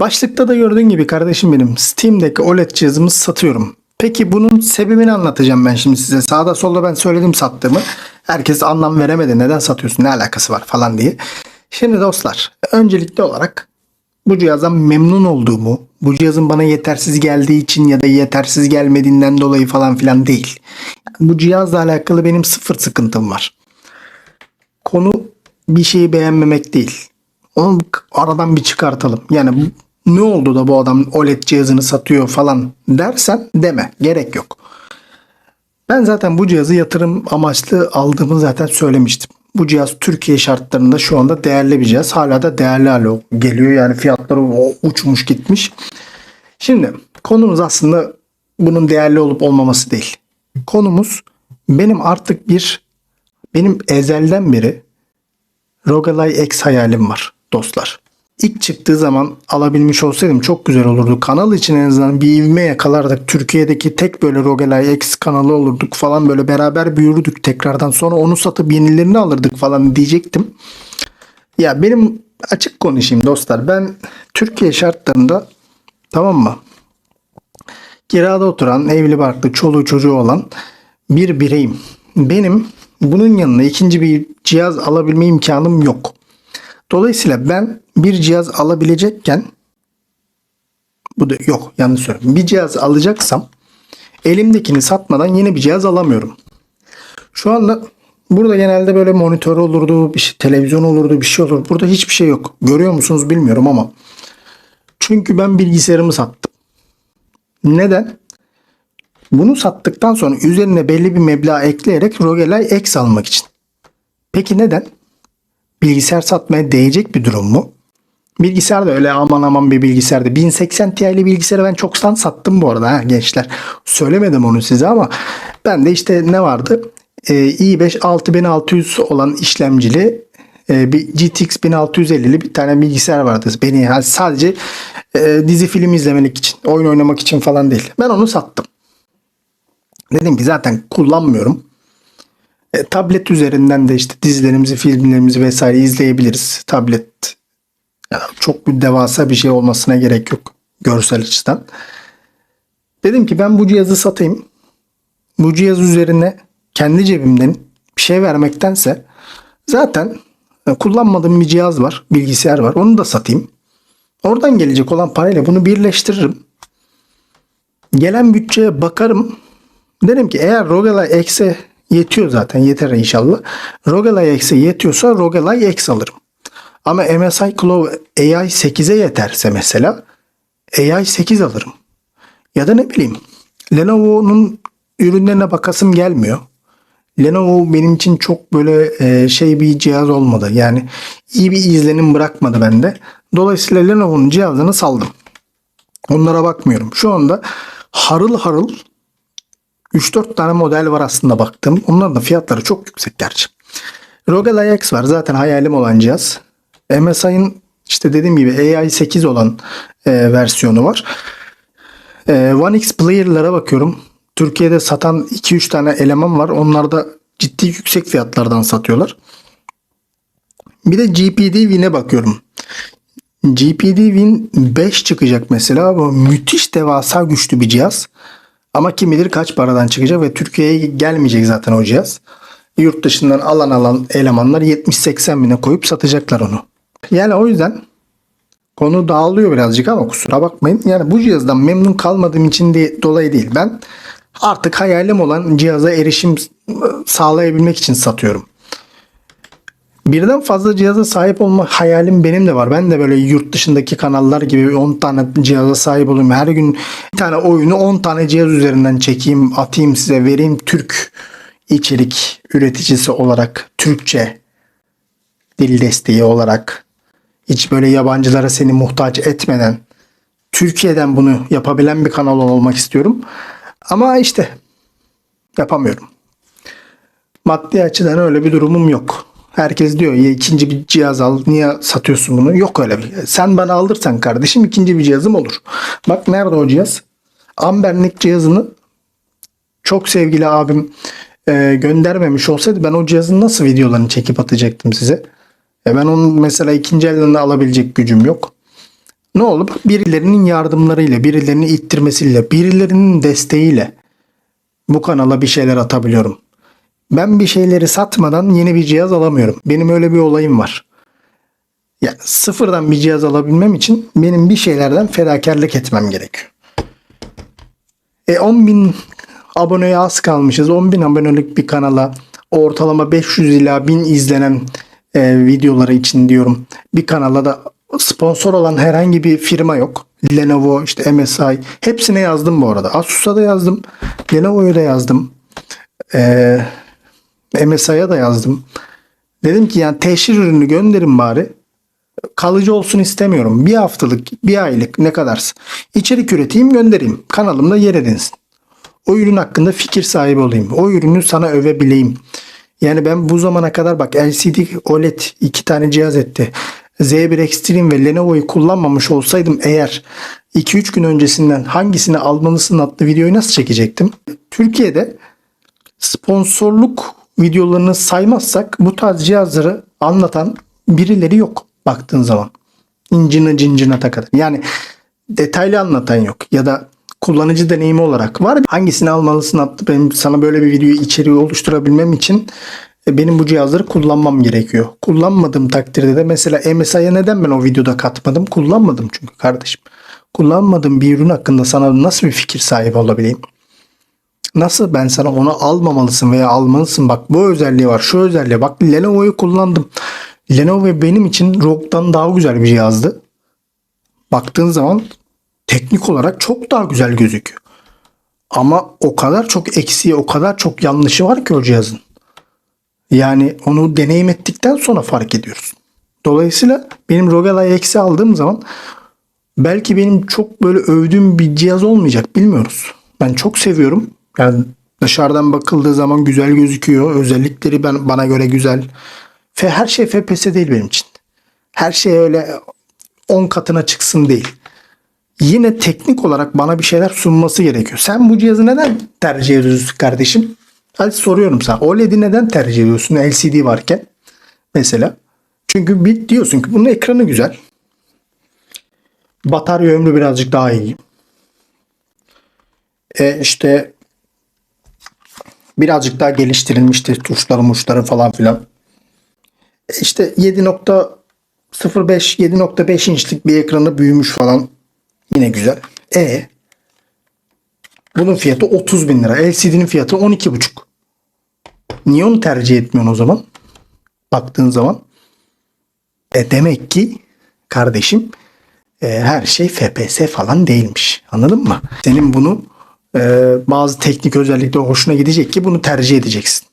Başlıkta da gördüğün gibi kardeşim benim Steam'deki OLED cihazımı satıyorum. Peki bunun sebebini anlatacağım ben şimdi size. Sağda solda ben söyledim sattığımı. Herkes anlam veremedi. Neden satıyorsun? Ne alakası var falan diye. Şimdi dostlar öncelikli olarak bu cihazdan memnun olduğumu, bu cihazın bana yetersiz geldiği için ya da yetersiz gelmediğinden dolayı falan filan değil. Bu cihazla alakalı benim sıfır sıkıntım var. Konu bir şeyi beğenmemek değil. Onu aradan bir çıkartalım. Yani ne oldu da bu adam OLED cihazını satıyor falan dersen deme. Gerek yok. Ben zaten bu cihazı yatırım amaçlı aldığımı zaten söylemiştim. Bu cihaz Türkiye şartlarında şu anda değerli bir cihaz. Hala da değerli hale geliyor. Yani fiyatları uçmuş gitmiş. Şimdi konumuz aslında bunun değerli olup olmaması değil. Konumuz benim artık bir benim ezelden beri Rogalai X hayalim var dostlar. İlk çıktığı zaman alabilmiş olsaydım çok güzel olurdu. Kanal için en azından bir ivme yakalardık. Türkiye'deki tek böyle Rogalai X kanalı olurduk falan böyle beraber büyürdük tekrardan. Sonra onu satıp yenilerini alırdık falan diyecektim. Ya benim açık konuşayım dostlar. Ben Türkiye şartlarında tamam mı? Kirada oturan, evli barklı, çoluğu çocuğu olan bir bireyim. Benim bunun yanına ikinci bir cihaz alabilme imkanım yok. Dolayısıyla ben bir cihaz alabilecekken bu da yok yanlış söyledim. Bir cihaz alacaksam elimdekini satmadan yeni bir cihaz alamıyorum. Şu anda burada genelde böyle monitör olurdu, bir şey, televizyon olurdu, bir şey olur. Burada hiçbir şey yok. Görüyor musunuz bilmiyorum ama. Çünkü ben bilgisayarımı sattım. Neden? Bunu sattıktan sonra üzerine belli bir meblağ ekleyerek Rogelai X almak için. Peki neden? Bilgisayar satmaya değecek bir durum mu? Bilgisayar da öyle aman aman bir bilgisayardı. 1080 Ti'li bilgisayarı ben çoktan sattım bu arada ha, gençler. Söylemedim onu size ama ben de işte ne vardı? Ee, i5 6600 olan işlemcili e, bir GTX 1650'li bir tane bilgisayar vardı. Beni yani sadece e, dizi film izlemelik için, oyun oynamak için falan değil. Ben onu sattım. Dedim ki zaten kullanmıyorum. E, tablet üzerinden de işte dizilerimizi, filmlerimizi vesaire izleyebiliriz. Tablet yani çok bir devasa bir şey olmasına gerek yok görsel açıdan. Dedim ki ben bu cihazı satayım. Bu cihaz üzerine kendi cebimden bir şey vermektense zaten e, kullanmadığım bir cihaz var, bilgisayar var. Onu da satayım. Oradan gelecek olan parayla bunu birleştiririm. Gelen bütçeye bakarım. Derim ki eğer Rogalai X'e yetiyor zaten yeter inşallah. Rogalai X'e yetiyorsa Rogalai X alırım. Ama MSI Cloud AI 8'e yeterse mesela AI 8 alırım. Ya da ne bileyim Lenovo'nun ürünlerine bakasım gelmiyor. Lenovo benim için çok böyle e, şey bir cihaz olmadı. Yani iyi bir izlenim bırakmadı bende. Dolayısıyla Lenovo'nun cihazını saldım. Onlara bakmıyorum. Şu anda harıl harıl 3-4 tane model var aslında baktım. Onların da fiyatları çok yüksek gerçi. Rogalai X var zaten hayalim olan cihaz. MSI'ın işte dediğim gibi AI 8 olan e, versiyonu var. E, One X player'lara bakıyorum. Türkiye'de satan 2-3 tane eleman var. Onlar da ciddi yüksek fiyatlardan satıyorlar. Bir de GPD Win'e bakıyorum. GPD Win 5 çıkacak mesela. Bu müthiş devasa güçlü bir cihaz. Ama kim bilir kaç paradan çıkacak ve Türkiye'ye gelmeyecek zaten o cihaz. Yurt dışından alan alan elemanlar 70-80 bine koyup satacaklar onu. Yani o yüzden konu dağılıyor birazcık ama kusura bakmayın. Yani bu cihazdan memnun kalmadığım için de dolayı değil. Ben artık hayalim olan cihaza erişim sağlayabilmek için satıyorum. Birden fazla cihaza sahip olma hayalim benim de var. Ben de böyle yurt dışındaki kanallar gibi 10 tane cihaza sahip olayım. Her gün bir tane oyunu 10 tane cihaz üzerinden çekeyim, atayım size, vereyim Türk içerik üreticisi olarak Türkçe dil desteği olarak hiç böyle yabancılara seni muhtaç etmeden Türkiye'den bunu yapabilen bir kanal olmak istiyorum. Ama işte yapamıyorum. Maddi açıdan öyle bir durumum yok. Herkes diyor ya ikinci bir cihaz al niye satıyorsun bunu? Yok öyle bir. Sen bana aldırsan kardeşim ikinci bir cihazım olur. Bak nerede o cihaz? Ambernik cihazını çok sevgili abim e, göndermemiş olsaydı ben o cihazın nasıl videolarını çekip atacaktım size. E ben onun mesela ikinci elden de alabilecek gücüm yok. Ne olur? Birilerinin yardımlarıyla, birilerinin ittirmesiyle, birilerinin desteğiyle bu kanala bir şeyler atabiliyorum. Ben bir şeyleri satmadan yeni bir cihaz alamıyorum. Benim öyle bir olayım var. Ya sıfırdan bir cihaz alabilmem için benim bir şeylerden fedakarlık etmem gerekiyor. E 10 bin aboneye az kalmışız. 10 bin abonelik bir kanala ortalama 500 ila 1000 izlenen e, videoları için diyorum. Bir kanala da sponsor olan herhangi bir firma yok. Lenovo, işte MSI hepsine yazdım bu arada. Asus'a da yazdım. Lenovo'ya da yazdım. E, MSI'ya da yazdım. Dedim ki yani teşhir ürünü gönderin bari kalıcı olsun istemiyorum. Bir haftalık, bir aylık ne kadarsa. İçerik üreteyim göndereyim. Kanalımda yer edinsin. O ürün hakkında fikir sahibi olayım. O ürünü sana övebileyim. Yani ben bu zamana kadar bak LCD OLED iki tane cihaz etti. Z1 Extreme ve Lenovo'yu kullanmamış olsaydım eğer 2-3 gün öncesinden hangisini almalısın adlı videoyu nasıl çekecektim? Türkiye'de sponsorluk videolarını saymazsak bu tarz cihazları anlatan birileri yok baktığın zaman. İncine cincine takılır. Yani detaylı anlatan yok ya da kullanıcı deneyimi olarak var. Hangisini almalısın adlı benim sana böyle bir video içeriği oluşturabilmem için e, benim bu cihazları kullanmam gerekiyor. Kullanmadığım takdirde de mesela MSI'ye neden ben o videoda katmadım? Kullanmadım çünkü kardeşim. Kullanmadığım bir ürün hakkında sana nasıl bir fikir sahibi olabileyim? Nasıl ben sana onu almamalısın veya almalısın bak bu özelliği var şu özelliği bak Lenovo'yu kullandım. Lenovo benim için ROG'dan daha güzel bir cihazdı. Baktığın zaman teknik olarak çok daha güzel gözüküyor. Ama o kadar çok eksiği, o kadar çok yanlışı var ki o cihazın. Yani onu deneyim ettikten sonra fark ediyoruz. Dolayısıyla benim ROG Ally aldığım zaman belki benim çok böyle övdüğüm bir cihaz olmayacak bilmiyoruz. Ben çok seviyorum. Yani dışarıdan bakıldığı zaman güzel gözüküyor. Özellikleri ben bana göre güzel. Ve her şey FPS değil benim için. Her şey öyle 10 katına çıksın değil. Yine teknik olarak bana bir şeyler sunması gerekiyor. Sen bu cihazı neden tercih ediyorsun kardeşim? Hadi soruyorum sana. OLED'i neden tercih ediyorsun LCD varken? Mesela. Çünkü bir diyorsun ki bunun ekranı güzel. Batarya ömrü birazcık daha iyi. E işte birazcık daha geliştirilmiştir tuşları muşları falan filan. E işte 7.05 7.5 inçlik bir ekranı büyümüş falan. Yine güzel. E bunun fiyatı 30 bin lira. LCD'nin fiyatı 12,5. Niye onu tercih etmiyorsun o zaman? Baktığın zaman. E demek ki kardeşim e, her şey FPS falan değilmiş. Anladın mı? Senin bunu e, bazı teknik özellikler hoşuna gidecek ki bunu tercih edeceksin.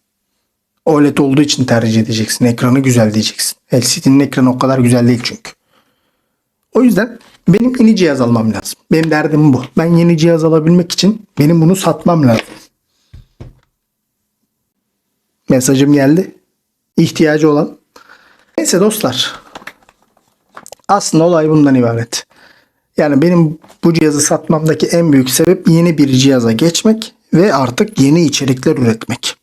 OLED olduğu için tercih edeceksin. Ekranı güzel diyeceksin. LCD'nin ekranı o kadar güzel değil çünkü. O yüzden benim yeni cihaz almam lazım. Benim derdim bu. Ben yeni cihaz alabilmek için benim bunu satmam lazım. Mesajım geldi. İhtiyacı olan. Neyse dostlar. Aslında olay bundan ibaret. Yani benim bu cihazı satmamdaki en büyük sebep yeni bir cihaza geçmek ve artık yeni içerikler üretmek.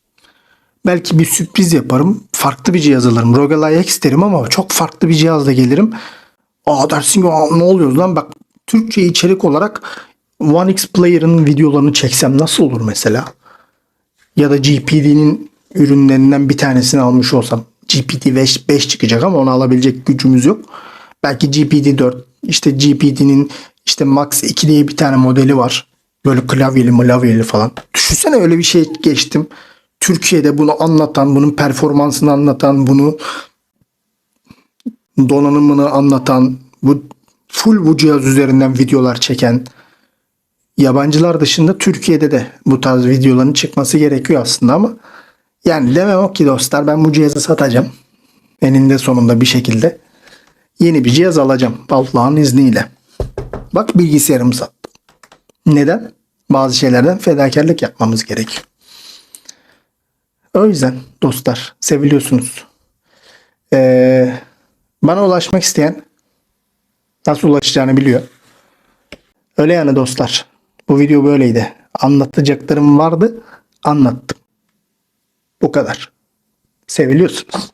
Belki bir sürpriz yaparım. Farklı bir cihaz alırım. ROG Ally X derim ama çok farklı bir cihazla gelirim. Aa dersin ki "Aa, ne oluyor lan bak Türkçe içerik olarak One X Player'ın videolarını çeksem nasıl olur mesela? Ya da GPD'nin ürünlerinden bir tanesini almış olsam. GPT 5, 5 çıkacak ama onu alabilecek gücümüz yok. Belki GPT 4 işte GPD'nin işte Max 2 diye bir tane modeli var. Böyle klavyeli klavyeli falan. Düşünsene öyle bir şey geçtim. Türkiye'de bunu anlatan, bunun performansını anlatan, bunu donanımını anlatan, bu full bu cihaz üzerinden videolar çeken yabancılar dışında Türkiye'de de bu tarz videoların çıkması gerekiyor aslında ama yani demem o ki dostlar ben bu cihazı satacağım. Eninde sonunda bir şekilde yeni bir cihaz alacağım Allah'ın izniyle. Bak bilgisayarımı sattım. Neden? Bazı şeylerden fedakarlık yapmamız gerekiyor. O yüzden dostlar seviliyorsunuz. Ee, bana ulaşmak isteyen nasıl ulaşacağını biliyor. Öyle yani dostlar. Bu video böyleydi. Anlatacaklarım vardı. Anlattım. Bu kadar. Seviliyorsunuz.